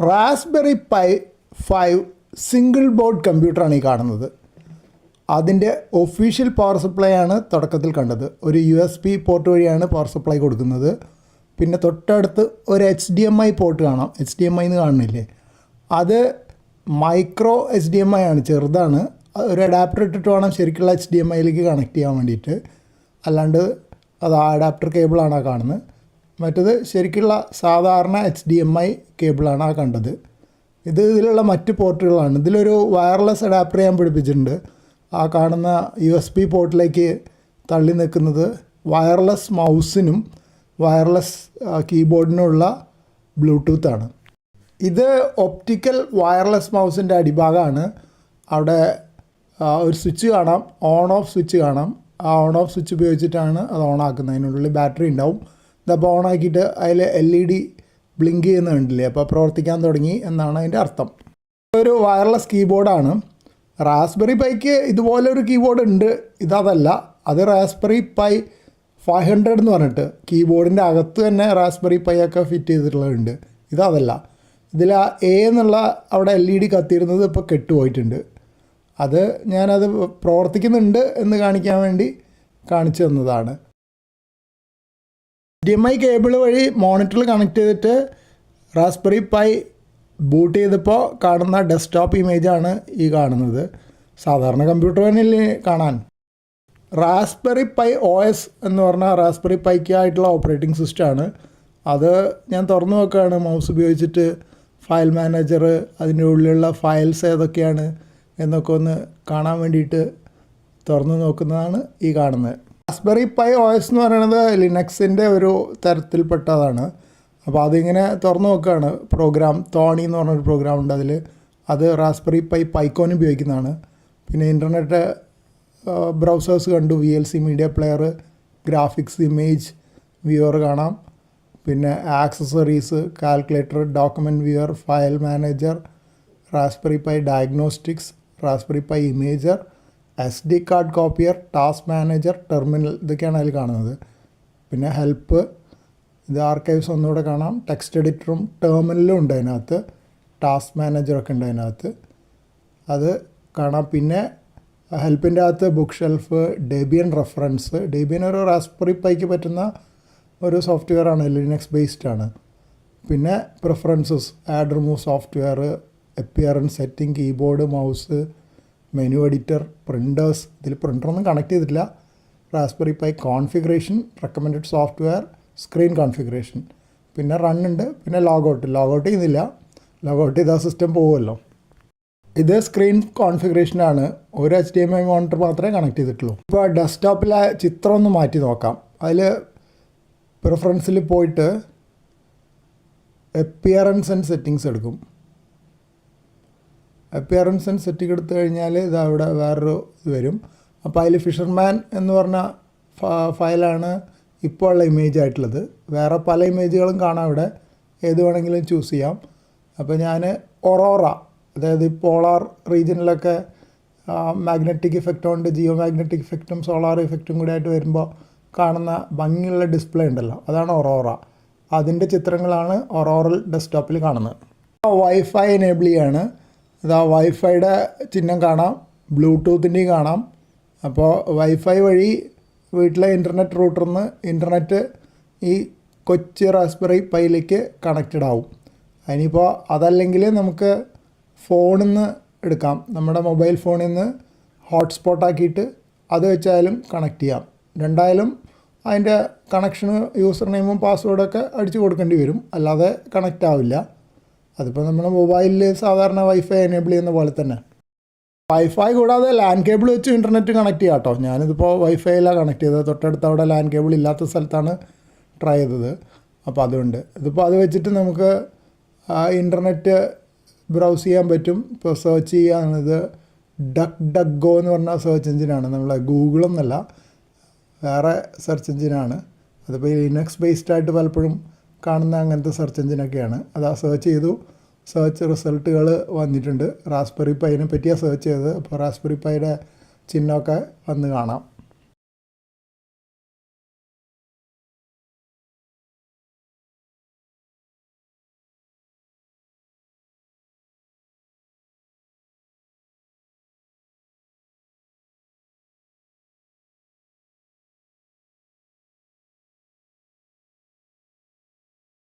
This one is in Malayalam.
Raspberry Pi five single board കമ്പ്യൂട്ടറാണ് ഈ കാണുന്നത്. അതിന്റെ ഒഫീഷ്യൽ പവർ സപ്ലൈ ആണ് തുടക്കത്തിൽ കണ്ടത്. ഒരു യു എസ് പി പോർട്ട് വഴിയാണ് പവർ സപ്ലൈ കൊടുക്കുന്നത്. പിന്നെ തൊട്ടടുത്ത് ഒരു H D M I port കാണാം. എച്ച് ഡി എം ഐ എന്ന് കാണുന്നില്ലേ? അത് micro H D M I ആണ് ചെറുതാണ്. ഒരു അഡാപ്റ്റർ ഇട്ടിട്ട് വേണം ശരിക്കുള്ള എച്ച് ഡി എം ഐയിലേക്ക് കണക്ട് ചെയ്യാൻ വേണ്ടിയിട്ട്. അല്ലാണ്ട് അത് ആ അഡാപ്റ്റർ കേബിളാണ് ആ കാണുന്നത്. മറ്റത് ശരിക്കുള്ള സാധാരണ എച്ച് ഡി എം ഐ കേബിളാണ് ആ കണ്ടത്. ഇത് ഇതിലുള്ള മറ്റ് പോർട്ടുകളാണ്. ഇതിലൊരു വയർലെസ് അഡാപ്റ്റർ ഞാൻ പിടിപ്പിച്ചിട്ടുണ്ട്. ആ കാണുന്ന യു എസ് ബി പോർട്ടിലേക്ക് തള്ളി നിൽക്കുന്നത് വയർലെസ് മൗസിനും വയർലെസ് കീബോർഡിനുമുള്ള ബ്ലൂടൂത്താണ് ഇത് ഒപ്റ്റിക്കൽ വയർലെസ് മൗസിന്റെ അടിഭാഗമാണ്. അവിടെ ഒരു സ്വിച്ച് കാണാം. ഓൺ ഓഫ് സ്വിച്ച് കാണാം. ആ ഓൺ ഓഫ് സ്വിച്ച് ഉപയോഗിച്ചിട്ടാണ് അത് ഓൺ ആക്കുന്നത് അതിനുള്ളിൽ ബാറ്ററി ഉണ്ടാവും. ഇതപ്പോൾ ഓൺ ആക്കിയിട്ട് അതിൽ എൽ ഇ ഡി ബ്ലിങ്ക് ചെയ്യുന്ന കണ്ടില്ലേ? അപ്പോൾ പ്രവർത്തിക്കാൻ തുടങ്ങി എന്നാണ് അതിന്റെ അർത്ഥം. ഒരു വയർലെസ് കീബോർഡാണ് റാസ്ബെറി പൈക്ക് ഇതുപോലെ ഒരു കീബോർഡ് ഉണ്ട്. ഇതതല്ല. അത് റാസ്ബെറി പൈ ഫൈവ് ഹൺഡ്രഡ് എന്ന് പറഞ്ഞിട്ട് കീബോർഡിന്റെ അകത്ത് തന്നെ റാസ്ബെറി പൈ ഒക്കെ ഫിറ്റ് ചെയ്തിട്ടുള്ളതുണ്ട്. ഇതതല്ല. ഇതിൽ ആ എ എന്നുള്ള അവിടെ എൽ ഇ ഡി കത്തിയിരുന്നത് ഇപ്പോൾ കെട്ടുപോയിട്ടുണ്ട്. അത് ഞാനത് പ്രവർത്തിക്കുന്നുണ്ട് എന്ന് കാണിക്കാൻ വേണ്ടി കാണിച്ചു തന്നതാണ്. ഡി എം ഐ കേബിൾ വഴി മോണിറ്ററിൽ കണക്ട് ചെയ്തിട്ട് റാസ്ബെറി പൈ ബൂട്ട് ചെയ്തപ്പോൾ കാണുന്ന ഡെസ്ക്ടോപ്പ് ഇമേജാണ് ഈ കാണുന്നത്. സാധാരണ കമ്പ്യൂട്ടർ തന്നെയല്ലേ കാണാൻ. റാസ്ബെറി പൈ ഒ എസ് എന്ന് പറഞ്ഞാൽ റാസ്ബെറി പൈക്ക് ആയിട്ടുള്ള ഓപ്പറേറ്റിംഗ് സിസ്റ്റമാണ് അത് ഞാൻ തുറന്നു നോക്കുകയാണ്. മൗസ് ഉപയോഗിച്ചിട്ട് ഫയൽ മാനേജർ അതിന്റെ ഉള്ളിലുള്ള ഫയൽസ് ഏതൊക്കെയാണ് എന്നൊക്കെ ഒന്ന് കാണാൻ വേണ്ടിയിട്ട് തുറന്നു നോക്കുന്നതാണ് ഈ കാണുന്നത്. റാസ്ബെറി പൈ എസ് എന്ന് പറയുന്നത് ലിനക്സിന്റെ ഒരു തരത്തിൽപ്പെട്ടതാണ്. അപ്പോൾ അതിങ്ങനെ തുറന്നു നോക്കുകയാണ്. പ്രോഗ്രാം തോണി എന്ന് പറഞ്ഞൊരു പ്രോഗ്രാം ഉണ്ട് അതിൽ അത് റാസ്ബെറി പൈ പൈക്കോൺ ഉപയോഗിക്കുന്നതാണ്. പിന്നെ ഇന്റർനെറ്റ് ബ്രൗസേഴ്സ് കണ്ടു. V L C media player graphics image viewer കാണാം. പിന്നെ accessories calculator document viewer file manager Raspberry Pi diagnostics Raspberry Pi imager S D card copier task manager terminal ഇതൊക്കെയാണ് അതിൽ കാണുന്നത്. പിന്നെ ഹെൽപ്പ് ഇത് ആർക്കൈവ്സ് ഒന്നുകൂടെ കാണാം. ടെക്സ്റ്റ് എഡിറ്ററും ടെർമിനലും ഉണ്ട് അതിനകത്ത്. ടാസ്ക് മാനേജറൊക്കെ ഉണ്ട് അതിനകത്ത്. അത് കാണാം. പിന്നെ ഹെൽപ്പിന്റെ അകത്ത് bookshelf Debian reference. Debian ഒരു റാസ്പെറി പൈക്ക് പറ്റുന്ന ഒരു സോഫ്റ്റ്വെയർ ആണ്. ലിനക്സ് ബേസ്ഡ് ആണ്. പിന്നെ preferences add remove software appearance setting keyboard mouse menu editor printers ഇതിൽ പ്രിന്ററൊന്നും കണക്ട് ചെയ്തിട്ടില്ല. Raspberry Pi configuration recommended software screen configuration പിന്നെ റൺ ഉണ്ട് പിന്നെ ലോഗൗട്ട് ലോഗൗട്ട് ചെയ്യുന്നില്ല. ലോഗൗട്ട് ചെയ്താൽ സിസ്റ്റം പോകുമല്ലോ ഇത് സ്ക്രീൻ കോൺഫിഗറേഷനാണ് ഒരു H D M I monitor മാത്രമേ കണക്ട് ചെയ്തിട്ടുള്ളൂ. ഇപ്പോൾ ഡെസ്ക്ടോപ്പിലെ ചിത്രം ഒന്ന് മാറ്റി നോക്കാം. അതിൽ പ്രിഫറൻസിൽ പോയിട്ട് അപ്പിയറൻസ് ആൻഡ് സെറ്റിങ്സ് എടുക്കും. അപ്പിയറൻസ് ആൻഡ് സെറ്റിംഗ് എടുത്തു കഴിഞ്ഞാൽ ഇത് അവിടെ വേറൊരു ഇത് വരും. അപ്പോൾ അതിൽ ഫിഷർമാൻ എന്ന് പറഞ്ഞ ഫയലാണ് ഇപ്പോൾ ഉള്ള ഇമേജ് ആയിട്ടുള്ളത്. വേറെ പല ഇമേജുകളും കാണാം ഇവിടെ. ഏത് വേണമെങ്കിലും ചൂസ് ചെയ്യാം. അപ്പോൾ ഞാൻ ഒറോറ അതായത് പോളാർ റീജിയനിലൊക്കെ മാഗ്നറ്റിക് ഇഫക്റ്റ് ഉണ്ട് ജിയോ മാഗ്നറ്റിക് ഇഫക്റ്റും സോളാർ ഇഫക്റ്റും കൂടി ആയിട്ട് വരുമ്പോൾ കാണുന്ന ഭംഗിയുള്ള ഡിസ്പ്ലേ ഉണ്ടല്ലോ. അതാണ് ഒറോറ അതിന്റെ ചിത്രങ്ങളാണ് ഒറോറൽ ഡെസ്ക്ടോപ്പിൽ കാണുന്നത്. വൈഫൈ എനേബിൾ ചെയ്യാണ്. ഇതാ വൈഫൈയുടെ ചിഹ്നം കാണാം ബ്ലൂടൂത്തിന്റെയും കാണാം. അപ്പോൾ വൈഫൈ വഴി വീട്ടിലെ ഇന്റർനെറ്റ് റൂട്ടറിൽ നിന്ന് ഇന്റർനെറ്റ് ഈ കൊച്ചി റാസ്ബെറി പൈയിലേക്ക് കണക്റ്റഡ് ആവും. അതിനിപ്പോൾ അതല്ലെങ്കിൽ നമുക്ക് ഫോണിൽ നിന്ന് എടുക്കാം. നമ്മുടെ മൊബൈൽ ഫോണിൽ നിന്ന് ഹോട്ട്സ്പോട്ട് ആക്കിയിട്ട് അത് വെച്ചായാലും കണക്ട് ചെയ്യാം. രണ്ടായാലും അതിന്റെ കണക്ഷന് യൂസർ നെയിമും പാസ്വേഡൊക്കെ അടിച്ചു കൊടുക്കേണ്ടി വരും. അല്ലാതെ കണക്റ്റ് ആവില്ല. അതിപ്പോൾ നമ്മുടെ മൊബൈലിൽ സാധാരണ വൈഫൈ എനേബിൾ ചെയ്യുന്ന പോലെ തന്നെ. വൈഫൈ കൂടാതെ ലാൻഡ് കേബിൾ വെച്ച് ഇന്റർനെറ്റ് കണക്ട് ചെയ്യാം കേട്ടോ ഞാനിതിപ്പോൾ വൈഫൈയിലാണ് കണക്ട് ചെയ്തത്. തൊട്ടടുത്ത് അവിടെ ലാൻഡ് കേബിൾ ഇല്ലാത്ത സ്ഥലത്താണ് ട്രൈ ചെയ്തത്. അപ്പോൾ അതുകൊണ്ട് ഇതിപ്പോൾ അത് വെച്ചിട്ട് നമുക്ക് ഇന്റർനെറ്റ് ബ്രൗസ് ചെയ്യാൻ പറ്റും. ഇപ്പോൾ സെർച്ച് ചെയ്യാനിത് ഡക്ക് ഡക്ക് ഗോ എന്ന് പറഞ്ഞ സെർച്ച് എഞ്ചിനാണ് നമ്മളെ ഗൂഗിളെന്നല്ല വേറെ സെർച്ച് എഞ്ചിനാണ് അതിപ്പോൾ ലിനക്സ് ബേസ്ഡ് ആയിട്ട് പലപ്പോഴും കാണുന്ന അങ്ങനത്തെ സെർച്ച് എഞ്ചിനൊക്കെയാണ് അത് ആ സെർച്ച് ചെയ്തു. സെർച്ച് റിസൾട്ടുകൾ വന്നിട്ടുണ്ട്. റാസ്ബെറി പൈനെ പറ്റിയാണ് സെർച്ച് ചെയ്തത്. അപ്പോൾ റാസ്ബെറി പൈയുടെ ചിഹ്നമൊക്കെ വന്ന് കാണാം.